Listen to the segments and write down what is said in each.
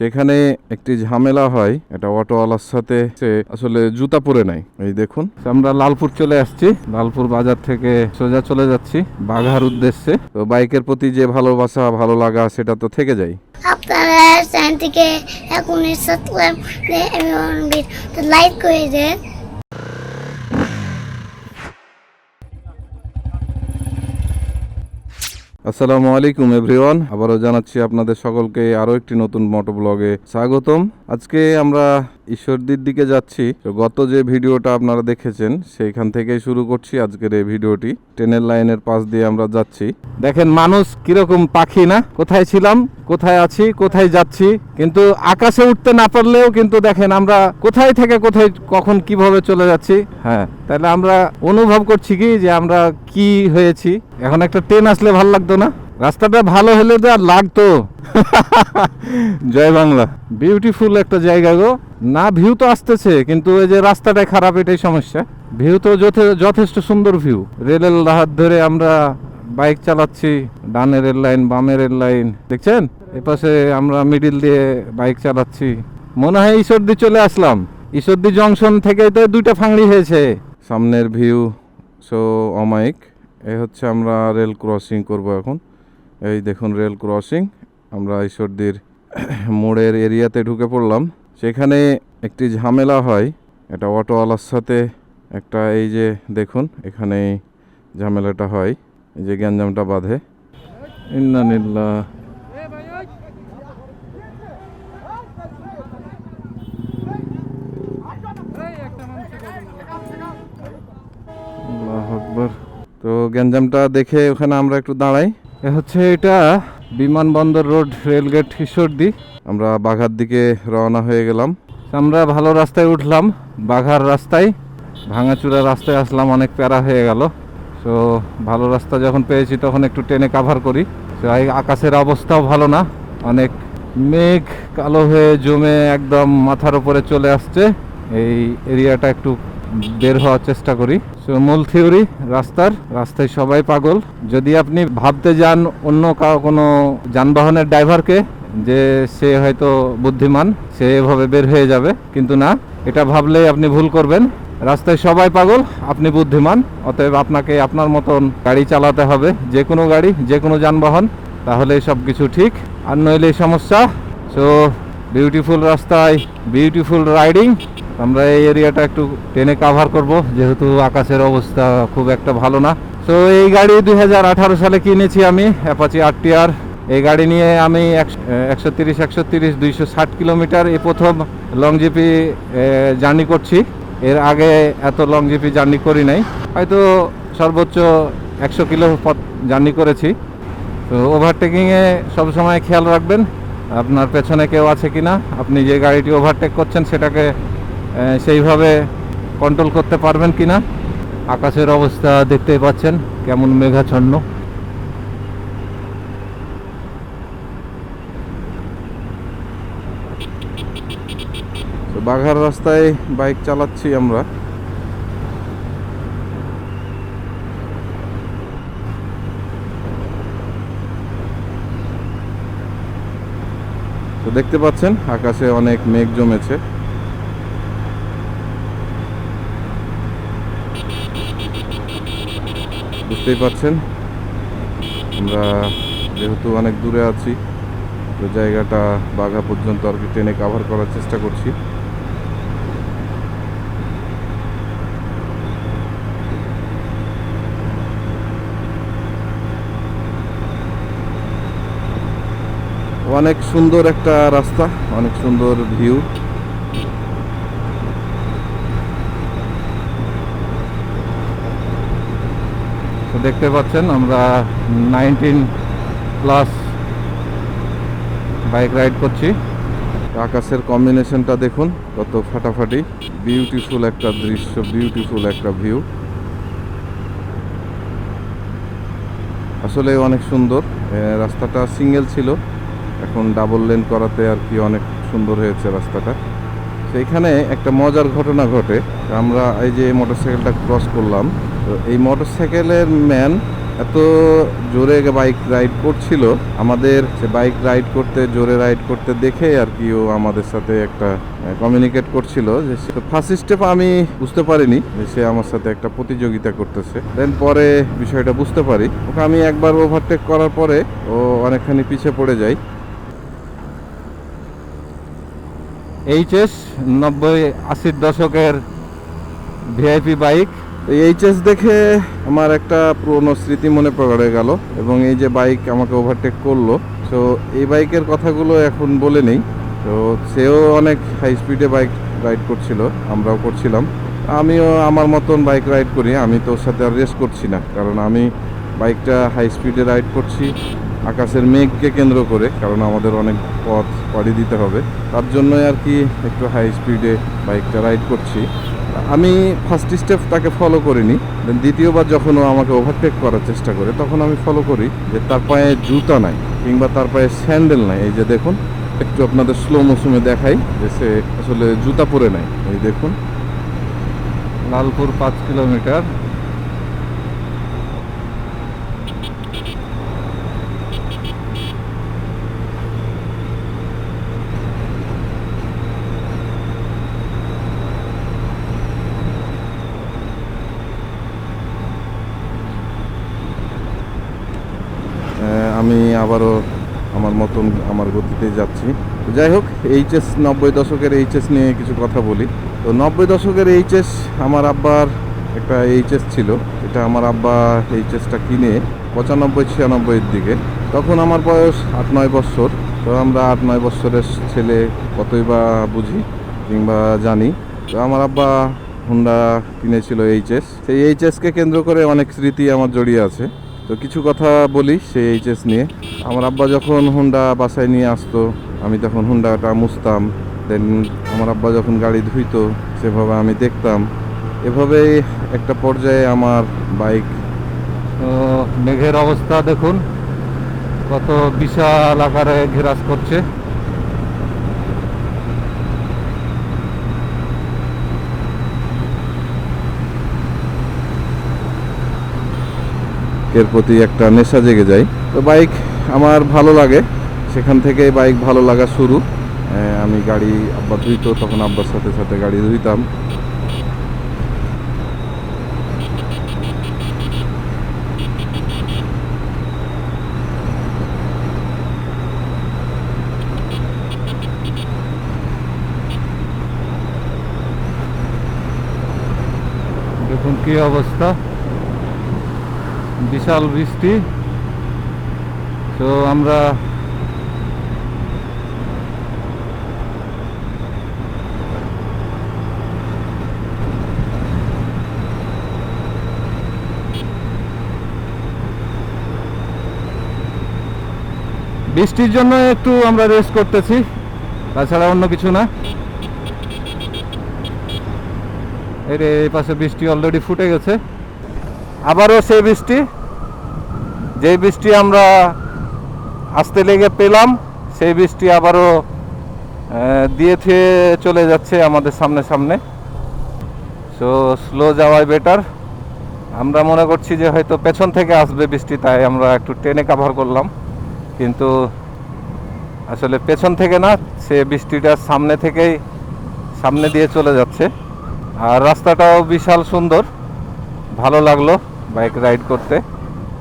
সেখানে একটি ঝামেলা হয় এটা অটোওয়ালার সাথে, সে আসলে জুতা পরে নাই এই দেখুন, আমরা লালপুর চলে আসছি। লালপুর বাজার থেকে সোজা চলে যাচ্ছি, বাঘার উদ্দেশ্যে। তো বাইকের প্রতি যে ভালোবাসা, ভালো লাগা, সেটা তো থেকে যায়। আপনারা চ্যানেলটিকে এখনই সাবস্ক্রাইব লাইক করে দেন। আসসালামু আলাইকুম এভরিওয়ান আবারও জানাচ্ছি আপনাদের সকলকে আরও একটি নতুন মোটো ব্লগে স্বাগতম। আজকে আমরা ঈশ্বরদীর দিকে যাচ্ছি। গত যে ভিডিওটা আপনারা দেখেছেন, সেইখান থেকেই শুরু করছি আজকের এই ভিডিওটি। ট্রেনের লাইনের পাশ দিয়ে আমরা যাচ্ছি। দেখেন মানুষ কীরকম পাখি না? কোথায় ছিলাম, কোথায় আছি, কোথায় যাচ্ছি? কিন্তু আকাশে উঠতে না পারলেও কিন্তু দেখেন আমরা কোথায় থেকে কোথায়, কখন কীভাবে চলে যাচ্ছি। হ্যাঁ তাহলে আমরা অনুভব করছি কি যে আমরা কি হয়েছি? এখন একটা ট্রেন আসলে ভালো লাগতো না? রাস্তাটা ভালো হলে তো আর লাগতো। জয় বাংলা। বিউটিফুল একটা জায়গা গো। না ভিউ তো আসতেছে, কিন্তু এই যে রাস্তাটা খারাপ, এটাই সমস্যা। ভিউ তো যথে- যথেষ্ট সুন্দর ভিউ রেলের হাত ধরে আমরা বাইক চালাচ্ছি, ডানে রেল লাইন, বামে রেল লাইন। দেখছেন? এপাশে আমরা মিডিল দিয়ে বাইক চালাচ্ছি। মনে হয় ঈশ্বরদী চলে আসলাম। ঈশ্বরদী জংশন থেকে তো দুইটা ফাংড়ি হয়েছে। সামনের ভিউ সো অমায়িক। এই হচ্ছে আমরা রেল ক্রসিং করব এখন। এই দেখুন রেল ক্রসিং আমরা ঈশ্বরদীর মোড়ের এরিয়াতে ঢুকে পড়লাম। সেখানে একটি ঝামেলা হয়। এটা অটোওয়ালার সাথে একটা, এই যে দেখুন এখানে ঝামেলাটা হয়। এই যে গ্যাঞ্জামটা বাঁধে। ইন্নানিল্লাহ আল্লাহ আকবর তো গ্যাঞ্জামটা দেখে ওখানে আমরা একটু দাঁড়াই। এ হচ্ছে এটা বিমানবন্দর রোড রেলগেট ঈশ্বরদী আমরা বাঘার দিকে রওনা হয়ে গেলাম। আমরা ভালো রাস্তায় উঠলাম, বাঘার রাস্তায়। ভাঙাচুরা রাস্তায় আসলাম, অনেক প্যারা হয়ে গেল। তো ভালো রাস্তা যখন পেয়েছি তখন একটু ট্রেনে কাভার করি। তো আকাশের অবস্থাও ভালো না, অনেক মেঘ, কালো হয়ে জমে একদম মাথার উপরে চলে আসছে। এই এরিয়াটা একটু বের হওয়ার চেষ্টা করি। So, মূল থিওরি রাস্তার রাস্তায় সবাই পাগল। যদি আপনি ভাবতে যান অন্য কোনো যানবাহনের ড্রাইভারকে যে সে হয়তো বুদ্ধিমান সে এভাবে বের হয়ে যাবে কিন্তু না এটা ভাবলেই আপনি ভুল করবেন। রাস্তায় সবাই পাগল আপনি বুদ্ধিমান অতএব আপনাকে আপনার মতন গাড়ি চালাতে হবে যে কোনো গাড়ি যে কোনো যানবাহন তাহলে সব কিছু ঠিক। আর নইলে সমস্যা সো বিউটিফুল রাস্তায় বিউটিফুল রাইডিং আমরা এই এরিয়াটা একটু টেনে কাভার করব, যেহেতু আকাশের অবস্থা খুব একটা ভালো না। তো এই গাড়ি দুই হাজার আঠারো সালে কিনেছি আমি অ্যাপাচি আর এই গাড়ি নিয়ে আমি একশো তিরিশ একশো তিরিশ, দুইশো ষাট কিলোমিটার এই প্রথম লং জিপি জার্নি করছি। এর আগে এত লং জিপি জার্নি করি নাই। হয়তো সর্বোচ্চ একশো কিলো পথ জার্নি করেছি। তো ওভারটেকিংয়ে সবসময় খেয়াল রাখবেন। আপনার পেছনে কেউ আছে কিনা, আপনি যে গাড়িটি ওভারটেক করছেন, সেটাকে সেইভাবে কন্ট্রোল করতে পারবেন কি না আকাশের অবস্থা দেখতেই পাচ্ছেন, কেমন মেঘাচ্ছন্ন। বাঘার রাস্তায় বাইক চালাচ্ছি আমরা। তো দেখতে পাচ্ছেন, আকাশে অনেক মেঘ জমেছে। বুঝতেই পারছেন আমরা যেহেতু অনেক দূরে আছি, তো জায়গাটা বাঘা পর্যন্ত আর কি ট্রেনে কাভার করার চেষ্টা করছি। অনেক সুন্দর একটা রাস্তা, অনেক সুন্দর ভিউ তো দেখতে পাচ্ছেন, আমরা নাইনটিন প্লাস বাইক রাইড করছি। আকাশের কম্বিনেশনটা দেখুন, কত ফাটাফাটি। বিউটিফুল একটা দৃশ্য বিউটিফুল একটা ভিউ আসলে অনেক সুন্দর রাস্তাটা সিঙ্গেল ছিল। এখন ডাবল লেন করাতে আর কি অনেক সুন্দর হয়েছে রাস্তাটা। সেইখানে একটা মজার ঘটনা ঘটে। আমরা এই যে মোটরসাইকেলটা ক্রস করলাম তো এই মোটরসাইকেলের ম্যান এত জোরে বাইক রাইড করছিল, আমাদের সে বাইক রাইড করতে, জোরে রাইড করতে দেখে আর কি ও আমাদের সাথে একটা কমিউনিকেট করছিল যে ফার্স্ট স্টেপ আমি বুঝতে পারিনি যে সে আমার সাথে একটা প্রতিযোগিতা করতেছে। দেন পরে বিষয়টা বুঝতে পারি। ওকে আমি একবার ওভারটেক করার পরে ও অনেকখানি পিছিয়ে পড়ে যায়। এইচএস নব্বই আশির দশকের ভিআইপি বাইক এইচএস দেখে আমার একটা পুরনো স্মৃতি মনে পড়ে গেল এবং এই যে বাইক আমাকে ওভারটেক করল, তো এই বাইকের কথাগুলো এখন বলে নেই। তো সেও অনেক হাই স্পিডে বাইক রাইড করছিল, আমরাও করছিলাম। আমিও আমার মতন বাইক রাইড করি, আমি তোর সাথে আর রেস করছি না। কারণ আমি বাইকটা হাই স্পিডে রাইড করছি, আকাশের মেঘকে কেন্দ্র করে, কারণ আমাদের অনেক পথ পাড়ি দিতে হবে। তার জন্যই আর কি একটু হাই স্পিডে বাইকটা রাইড করছি। আমি ফার্স্ট স্টেপ তাকে ফলো করিনি দেন দ্বিতীয়বার যখন ও আমাকে ওভারটেক করার চেষ্টা করে, তখন আমি ফলো করি যে তার পায়ে জুতা নাই, কিংবা তার পায়ে স্যান্ডেল নাই। এই যে দেখুন, একটু আপনাদের স্লো মৌসুমে দেখাই যে সে আসলে জুতা পরে নাই। এই দেখুন, লালপুর পাঁচ কিলোমিটার আহ, আমি আবারও আমার মতন আমার গতিতে যাচ্ছি। যাই হোক এইচএস নব্বই দশকের এইচএস নিয়ে কিছু কথা বলি। তো নব্বই দশকের এইচএস আমার আব্বার একটা এইচএস ছিল। এটা আমার আব্বা এইচএসটা কিনে পঁচানব্বই, ছিয়ানব্বইয়ের দিকে। তখন আমার বয়স আট, নয় বছর। তো আমরা আট, নয় বছরের ছেলে কতই বা বুঝি কিংবা জানি। তো আমার আব্বা হুন্ডা কিনেছিল এইচএস সেই এইচএসকে কেন্দ্র করে অনেক স্মৃতি আমার জড়িয়ে আছে। তো কিছু কথা বলি সেই এইচএস নিয়ে। আমার আব্বা যখন হুন্ডা বাসায় নিয়ে আসতো আমি তখন হুন্ডাটা মুছতাম। দেন আমার আব্বা যখন গাড়ি ধুইতো সেভাবে আমি দেখতাম। এভাবেই একটা পর্যায়ে আমার বাইক মেঘের অবস্থা দেখুন কত বিশাল আকারে ঘেরাস করছে। এর প্রতি একটা নেশা জেগে যায়। তো বাইক আমার ভালো লাগে। সেখান থেকে বাইক ভালো লাগা শুরু। আমি গাড়ি আব্বা ধুইতো, তখন আব্বার সাথে সাথে গাড়ি ধুইতাম। দেখুন কি অবস্থা। বিশাল বৃষ্টি। তো আমরা বৃষ্টির জন্য একটু আমরা রেস্ট করতেছি, তাছাড়া অন্য কিছু না। এই রে, এই পাশে বৃষ্টি অলরেডি ফুটে গেছে। আবারও সেই বৃষ্টি যে বৃষ্টি আমরা আসতে লেগে পেলাম, সেই বৃষ্টি আবারও দিয়ে চলে যাচ্ছে আমাদের সামনে সামনে। সো স্লো যাওয়াই বেটার আমরা মনে করছি যে হয়তো পেছন থেকে আসবে বৃষ্টি, তাই আমরা একটু টেনে কাভার করলাম। কিন্তু আসলে পেছন থেকে না, সে বৃষ্টিটা সামনে থেকেই সামনে দিয়ে চলে যাচ্ছে। আর রাস্তাটাও বিশাল সুন্দর। ভালো লাগল বাইক রাইড করতে।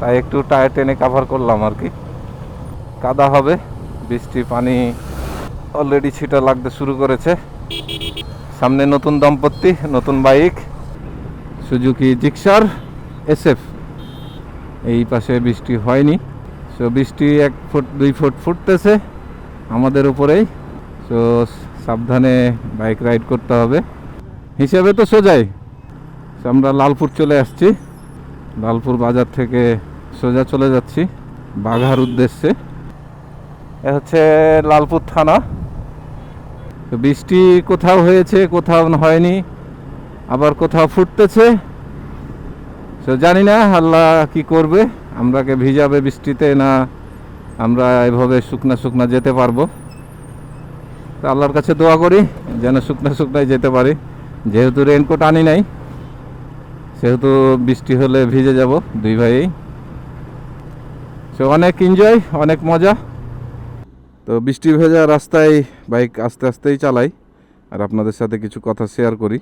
তাই একটু টায়ার টেনে কাভার করলাম আর কি। কাদা হবে, বৃষ্টি, পানি অলরেডি ছিটা লাগতে শুরু করেছে। সামনে নতুন দম্পতি, নতুন বাইক সুজুকি জিক্সার এসএফ এই পাশে বৃষ্টি হয়নি। সো বৃষ্টি এক ফুট, দুই ফুট ফুটতেছে আমাদের উপরেই। সো সাবধানে বাইক রাইড করতে হবে। হিসেবে তো সোজাই। আমরা লালপুর চলে আসছি। লালপুর বাজার থেকে সোজা চলে যাচ্ছি। বাঘার উদ্দেশ্যে। হচ্ছে লালপুর থানা। বৃষ্টি কোথাও হয়েছে, কোথাও হয়নি, আবার কোথাও ফুটতেছে। তো জানি না আল্লাহ কি করবে, আমরাকে ভিজাবে বৃষ্টিতে না আমরা এভাবে শুকনা শুকনা যেতে পারব। তো আল্লাহর কাছে দোয়া করি যেন শুকনা শুকনায় যেতে পারি। যেহেতু রেনকোট আনি নাই, সেহেতু বৃষ্টি হলে ভিজে যাব দুই ভাইয়েই। সো অনেক এনজয় অনেক মজা। তো বৃষ্টি ভেজা রাস্তায় বাইক আস্তে আস্তেই চালাই। আর আপনাদের সাথে কিছু কথা শেয়ার করি।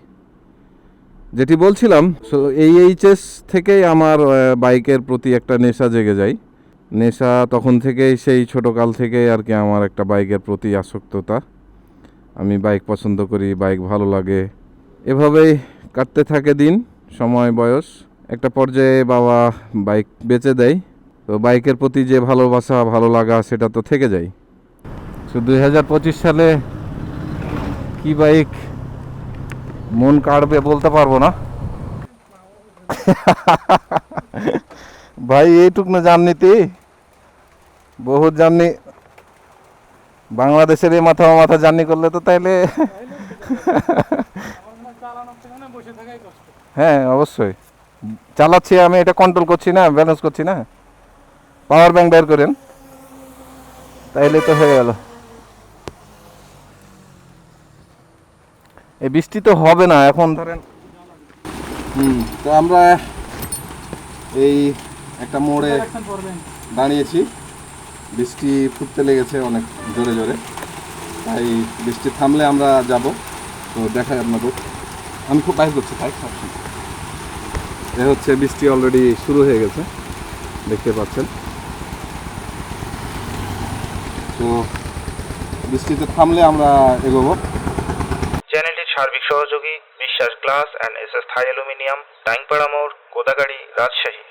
যেটি বলছিলাম সো এই এইচএস থেকেই আমার বাইকের প্রতি একটা নেশা জেগে যায়। নেশা তখন থেকেই, সেই ছোটোকাল থেকে আর কি আমার একটা বাইকের প্রতি আসক্ততা। আমি বাইক পছন্দ করি, বাইক ভালো লাগে। এভাবেই কাটতে থাকে দিন, সময়, বয়স। একটা পর্যায়ে বাবা বাইক বেচে দেয়। তো বাইকের প্রতি যে ভালোবাসা, ভালো লাগা, সেটা তো থেকে যায়। তো দুই হাজার পঁচিশ সালে কি বাইক মন কাড়বে বলতে পারব না। ভাই, এইটুক না জাননিতে বহুত জাননি বাংলাদেশের এই মাথা মাথা জার্নি করলে তো তাইলে হ্যাঁ অবশ্যই। চালাচ্ছি আমি, এটা কন্ট্রোল করছি না ব্যালেন্স করছি না। পাওয়ার ব্যাংক বের করেন। তাইলে তো হয়ে গেল। এই বৃষ্টি তো হবে না, এখন ধরেন হুম, তো আমরা এই একটা মোড়ে দাঁড়িয়েছি। বৃষ্টি ফুটতে লেগেছে অনেক জোরে জোরে, তাই বৃষ্টি থামলে আমরা যাব। তো দেখাই আপনাদের। আমি খুব বাইক করছি, তাই এ হচ্ছে বৃষ্টি অলরেডি শুরু হয়ে গেছে, দেখতে পাচ্ছেন। তো বৃষ্টিতে থামলে আমরা এগোবো। Glass and S S Thai aluminium টাইংপাড়া মোড় গোদাগাড়ি রাজশাহী।